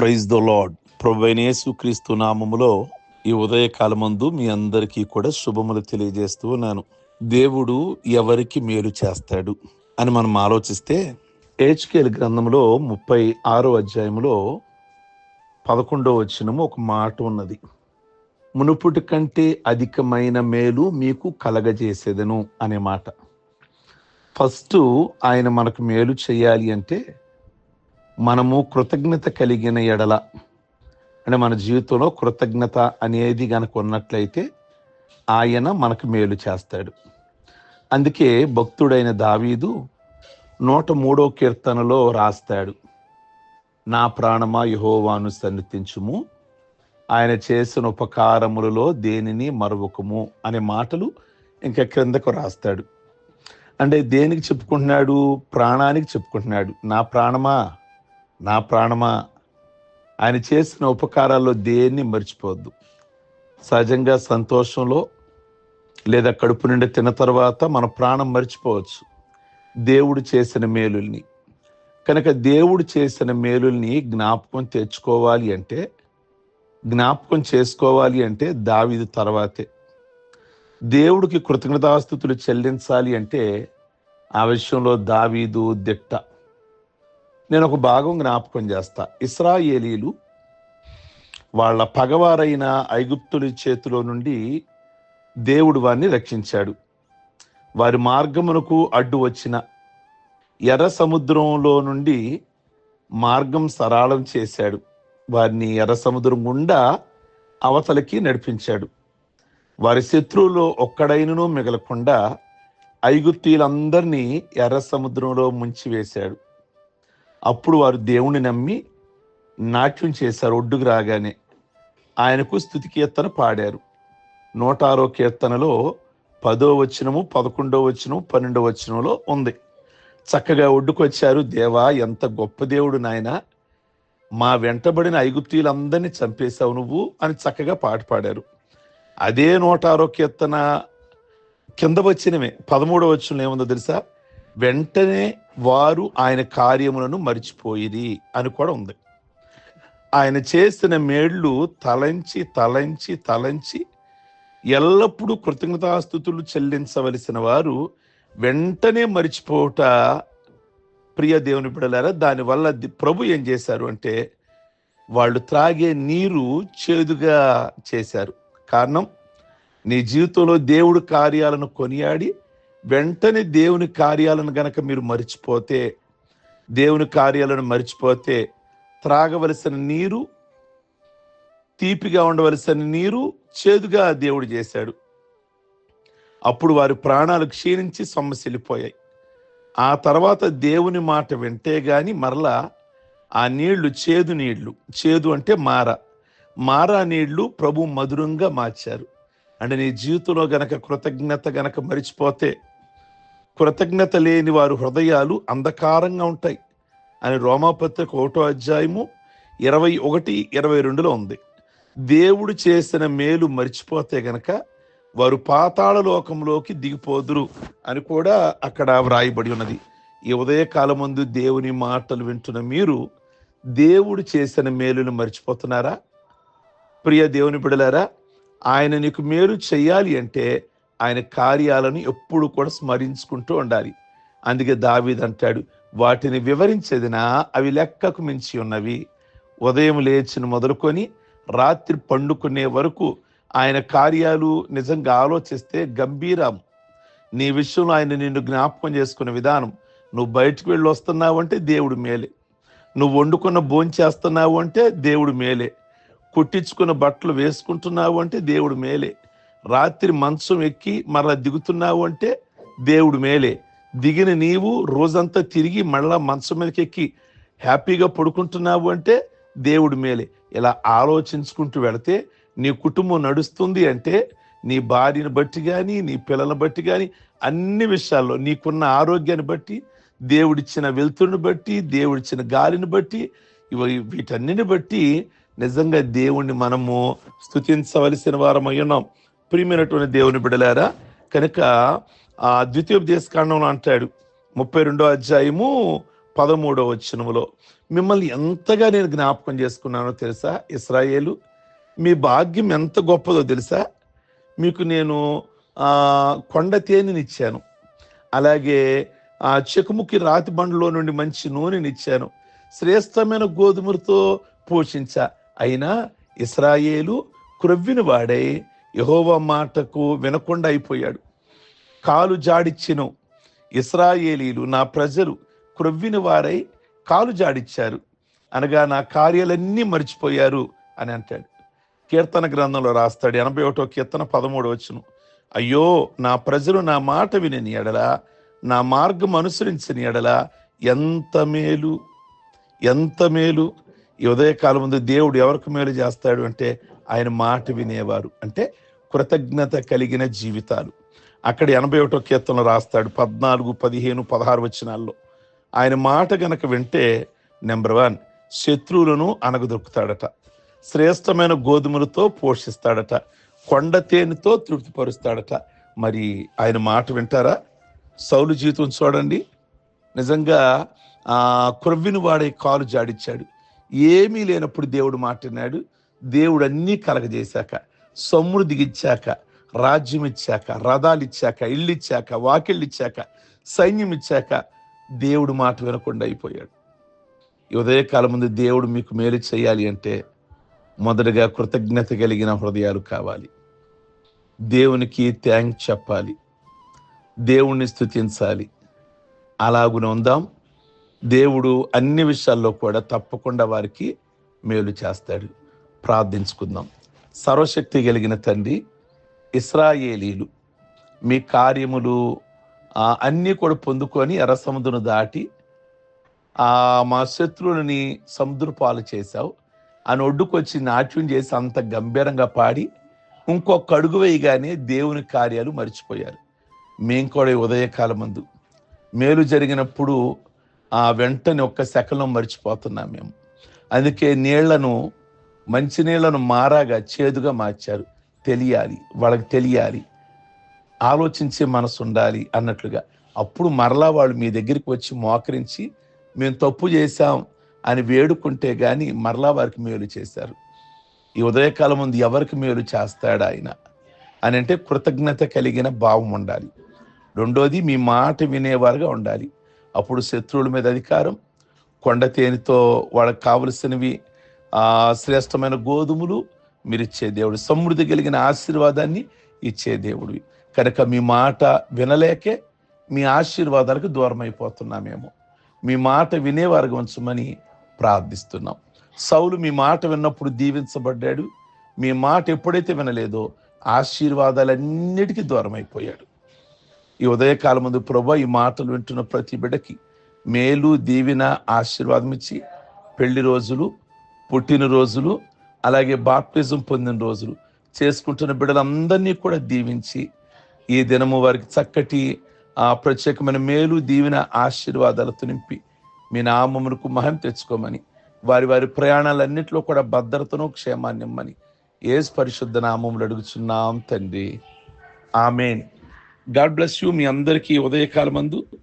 Praise the lord ప్రభైనేసు క్రీస్తు నామములో ఈ ఉదయకాలమందు మీ అందరికీ కూడా శుభములు తెలియజేస్తూ ఉన్నాను. దేవుడు ఎవరికి మేలు చేస్తాడు అని మనం ఆలోచిస్తే హెచ్కేల్ గ్రంథంలో ముప్పై ఆరో అధ్యాయంలో పదకొండో వచ్చినము ఒక మాట ఉన్నది. మునుపుటి కంటే అధికమైన మేలు మీకు కలగజేసేదను అనే మాట. ఫస్ట్ ఆయన మనకు మేలు చేయాలి అంటే మనము కృతజ్ఞత కలిగిన ఎడల అంటే మన జీవితంలో కృతజ్ఞత అనేది కనుక ఉన్నట్లయితే ఆయన మనకు మేలు చేస్తాడు. అందుకే భక్తుడైన దావీదు నూట మూడో కీర్తనలో రాస్తాడు. నా ప్రాణమా యహోవాను సన్నిధించుము ఆయన చేసిన ఉపకారములలో దేనిని మరొకము అనే మాటలు ఇంకా క్రిందకు రాస్తాడు. అంటే దేనికి చెప్పుకుంటున్నాడు? ప్రాణానికి చెప్పుకుంటున్నాడు. నా ప్రాణమా? నా ప్రాణమా? ఆయన చేసిన ఉపకారాల్లో దేన్ని మర్చిపోవద్దు? సహజంగా సంతోషంలో లేదా కడుపు నిండి తిన్న తర్వాత మన ప్రాణం మర్చిపోవచ్చు. దేవుడు చేసిన మేలుల్ని. కనుక దేవుడు చేసిన మేలుల్ని జ్ఞాపకం తెచ్చుకోవాలి అంటే జ్ఞాపకం చేసుకోవాలి అంటే దావిది తర్వాతే. దేవుడికి కృతజ్ఞతాస్థుతులు చెల్లించాలి అంటే ఆ విషయంలో దావీదు దిట్ట. నేను ఒక భాగం జ్ఞాపకం చేస్తా. ఇస్రాయేలీలు వాళ్ళ పగవారైన ఐగుప్తుల చేతిలో నుండి దేవుడు వారిని రక్షించాడు. వారి మార్గమునకు అడ్డు వచ్చిన ఎర్ర సముద్రంలో నుండి మార్గం సరళం చేశాడు. వారిని ఎర్ర సముద్రం గుండా అవతలకి నడిపించాడు. వారి శత్రువులో ఒక్కడైనను మిగలకుండా ఐగుప్తీయులందరినీ ఎర్ర సముద్రంలో ముంచివేశాడు. అప్పుడు వారు దేవుణ్ణి నమ్మి నాట్యం చేశారు ఒడ్డుకు రాగానే ఆయనకు స్థుతి కీర్తన పాడారు. నూట ఆరో కీర్తనలో పదో వచనము పదకొండో వచనము పన్నెండో వచనంలో ఉంది. చక్కగా ఒడ్డుకు వచ్చారు దేవా ఎంత గొప్ప దేవుడు నాయన. మా వెంటబడిన ఐగుప్తీయులందరినీ చంపేశావు నువ్వు అని చక్కగా పాట పాడారు. అదే నూట ఆరో కీర్తన కింద వచ్చినవే. పదమూడో వచ్చిన ఏముందో తెలుసా? వెంటనే వారు ఆయన కార్యములను మరిచిపోయిరి అని కూడా ఉంది. ఆయన చేసిన మేళ్ళు తలంచి తలంచి తలంచి ఎల్లప్పుడూ కృతజ్ఞతాస్థుతులు చెల్లించవలసిన వారు వెంటనే మర్చిపోవుట ప్రియ దేవుని బిడలారా దానివల్ల ప్రభు ఏం చేశారు అంటే వాళ్ళు త్రాగే నీరు చేదుగా చేశారు. కారణం నీ జీవితంలో దేవుడు కార్యాలను కొనియాడి వెంటనే దేవుని కార్యాలను గనక మీరు మరిచిపోతే దేవుని కార్యాలను మరిచిపోతే త్రాగవలసిన నీరు తీపిగా ఉండవలసిన నీరు చేదుగా దేవుడు చేశాడు. అప్పుడు వారి ప్రాణాలు క్షీణించి సొమ్మసిల్లిపోయాయి. ఆ తర్వాత దేవుని మాట వింటే గాని మరలా ఆ నీళ్ళు చేదు నీళ్ళు. చేదు అంటే మార. మారా నీళ్ళు ప్రభు మధురంగా మార్చారు. అంటే నీ జీవితంలో గనక కృతజ్ఞత గనక మరిచిపోతే కృతజ్ఞత లేని వారు హృదయాలు అంధకారంగా ఉంటాయి అని రోమాపత్రిక ఒకటో అధ్యాయము ఇరవై ఒకటి ఇరవై రెండులో ఉంది. దేవుడు చేసిన మేలు మర్చిపోతే గనక వారు పాతాళ లోకంలోకి దిగిపోదురు అని కూడా అక్కడ వ్రాయబడి ఉన్నది. ఈ ఉదయకాలమందు దేవుని మాటలు వింటున్న మీరు దేవుడు చేసిన మేలును మర్చిపోతున్నారా? ప్రియ దేవుని బిడలారా ఆయన నీకు మేలు చేయాలి అంటే ఆయన కార్యాలను ఎప్పుడు కూడా స్మరించుకుంటూ ఉండాలి. అందుకే దావీద్ అంటాడు వాటిని వివరించేదినా అవి లెక్కకు మించి ఉన్నవి. ఉదయం లేచిన మొదలుకొని రాత్రి పండుకునే వరకు ఆయన కార్యాలు నిజంగా ఆలోచిస్తే గంభీరం. నీ విషయంలో ఆయన నిన్ను జ్ఞాపకం చేసుకునే విధానం నువ్వు బయటకు వెళ్ళి వస్తున్నావు అంటే దేవుడు మేలే. నువ్వు వండుకున్న భోంచేస్తున్నావు అంటే దేవుడు మేలే. కుట్టించుకున్న బట్టలు వేసుకుంటున్నావు అంటే దేవుడు మేలే. రాత్రి మంచం ఎక్కి మరలా దిగుతున్నావు అంటే దేవుడు మేలే. దిగిన నీవు రోజంతా తిరిగి మళ్ళా మంచం మీదకి ఎక్కి హ్యాపీగా పడుకుంటున్నావు అంటే దేవుడు మేలే. ఇలా ఆలోచించుకుంటూ వెళితే నీ కుటుంబం నడుస్తుంది అంటే నీ భార్యను బట్టి కానీ నీ పిల్లలను బట్టి కానీ అన్ని విషయాల్లో నీకున్న ఆరోగ్యాన్ని బట్టి దేవుడిచ్చిన వెలుతురుని బట్టి దేవుడిచ్చిన గాలిని బట్టి ఇవి వీటన్నిటిని బట్టి నిజంగా దేవుణ్ణి మనము స్థుతించవలసిన వారమై ఉన్నాం. ప్రియమైనటువంటి దేవుని బిడలారా కనుక ఆ ద్వితీయోపదేశ కాండంలో అంటాడు ముప్పై రెండో అధ్యాయము పదమూడో వచనములో మిమ్మల్ని ఎంతగా నేను జ్ఞాపకం చేసుకున్నానో తెలుసా? ఇస్రాయేలు మీ భాగ్యం ఎంత గొప్పదో తెలుసా? మీకు నేను కొండ తేనెనిచ్చాను అలాగే ఆ చెకుముకి రాతి బండ్లో నుండి మంచి నూనెనిచ్చాను శ్రేష్టమైన గోధుమలతో పోషించా అయినా ఇస్రాయేలు క్రొవ్విన వాడై. యహోవ మాటకు వినకుండా అయిపోయాడు. కాలు జాడిచ్చిన ఇస్రాయేలీలు నా ప్రజలు క్రొవ్విన వారై కాలు జాడిచ్చారు. అనగా నా కార్యాలన్నీ మర్చిపోయారు అని అంటాడు. కీర్తన గ్రంథంలో రాస్తాడు ఎనభై ఒకటో కీర్తన పదమూడు వచ్చును అయ్యో నా ప్రజలు నా మాట వినని ఎడల నా మార్గం అనుసరించిన ఎడల ఎంత మేలు ఎంత మేలు. ఈ ఉదయకాలం ముందు దేవుడు ఎవరికి మేలు చేస్తాడు అంటే ఆయన మాట వినేవారు. అంటే కృతజ్ఞత కలిగిన జీవితాలు. అక్కడ ఎనభై ఒకటో కీర్తనలు రాస్తాడు పద్నాలుగు పదిహేను పదహారు వచనాల్లో. ఆయన మాట గనక వింటే నెంబర్ వన్ శత్రువులను అనగదొక్కుతాడట శ్రేష్టమైన గోధుమలతో పోషిస్తాడట. కొండ తేనెతో తృప్తిపరుస్తాడట. మరి ఆయన మాట వింటారా? సౌలు జీవితం చూడండి. నిజంగా ఆ క్రొవ్విన వాడే కాలు జాడిచ్చాడు. ఏమీ లేనప్పుడు దేవుడు మాట్లాడినాడు దేవుడు అన్నీ కలగజేశాక సమృద్ధి ఇచ్చాక రాజ్యం ఇచ్చాక రథాలు ఇచ్చాక ఇళ్ళు ఇచ్చాక వాకిళ్ళు ఇచ్చాక సైన్యం ఇచ్చాక దేవుడు మాట వినకుండా అయిపోయాడు. ఉదయకాలం ముందు దేవుడు మీకు మేలు చేయాలి అంటే మొదటగా కృతజ్ఞత కలిగిన హృదయాలు కావాలి. దేవునికి థ్యాంక్ చెప్పాలి. దేవుణ్ణి స్థుతించాలి అలాగున ఉందాం. దేవుడు అన్ని విషయాల్లో కూడా తప్పకుండా వారికి మేలు చేస్తాడు. ప్రార్థించుకుందాం. సర్వశక్తి కలిగిన తండ్రి ఇస్రాయేలీలు మీ కార్యములు అన్నీ కూడా పొందుకొని ఎర్ర సముద్రం దాటి మా శత్రువులని సముద్రపాలు చేశావు. అని ఒడ్డుకొచ్చి నాట్యం చేసి అంత గంభీరంగా పాడి ఇంకొక అడుగు వేయగానే దేవుని కార్యాలు మర్చిపోయారు. మేం కూడా ఉదయకాలం ముందు మేలు జరిగినప్పుడు ఆ వెంటనే ఒక్క శకలం మర్చిపోతున్నాం మేము. అందుకే నీళ్ళను మంచినీళ్ళను మారాగా చేదుగా మార్చారు. తెలియాలి వాళ్ళకి తెలియాలి. ఆలోచించే మనసు ఉండాలి అన్నట్లుగా. అప్పుడు మరలా వాళ్ళు మీ దగ్గరికి వచ్చి మోకరించి మేము తప్పు చేశాం అని వేడుకుంటే కానీ మరలా వారికి మేలు చేశారు. ఈ ఉదయకాలం ముందు ఎవరికి మేలు చేస్తాడు ఆయన? అని అంటే కృతజ్ఞత కలిగిన భావం ఉండాలి. రెండోది మీ మాట వినేవారుగా ఉండాలి. అప్పుడు శత్రువుల మీద అధికారం కొండ తేనెతో వాళ్ళకి కావలసినవి ఆ శ్రేష్టమైన గోధుమలు మీరు ఇచ్చే దేవుడు సమృద్ధి కలిగిన ఆశీర్వాదాన్ని ఇచ్చే దేవుడు కనుక మీ మాట వినలేకే మీ ఆశీర్వాదాలకు దూరం అయిపోతున్నామేమో మీ మాట వినేవారుగా ఉంచమని ప్రార్థిస్తున్నాం. సౌలు మీ మాట విన్నప్పుడు దీవించబడ్డాడు. మీ మాట ఎప్పుడైతే వినలేదో ఆశీర్వాదాలన్నిటికీ దూరం అయిపోయాడు ఈ ఉదయకాలం ముందు ప్రభా ఈ మాటలు వింటున్న ప్రతి బిడ్డకి మేలు దీవిన ఆశీర్వాదం ఇచ్చి పెళ్ళి రోజులు పుట్టినరోజులు అలాగే బాప్టిజం పొందిన రోజులు. చేసుకుంటున్న బిడ్డలందరినీ కూడా దీవించి ఈ దినము వారికి చక్కటి ఆ ప్రత్యేకమైన మేలు దీవిన ఆశీర్వాదాలతో నింపి మీ నామమునకు మహం తెచ్చుకోమని వారి వారి ప్రయాణాలన్నింటిలో కూడా భద్రతను క్షేమాన్ని ఇమ్మని ఏసు పరిశుద్ధ నామములు అడుగుచున్నాం తండ్రి. ఆమెన్. గాడ్ బ్లెస్ యూ మీ అందరికీ ఉదయకాలమందు.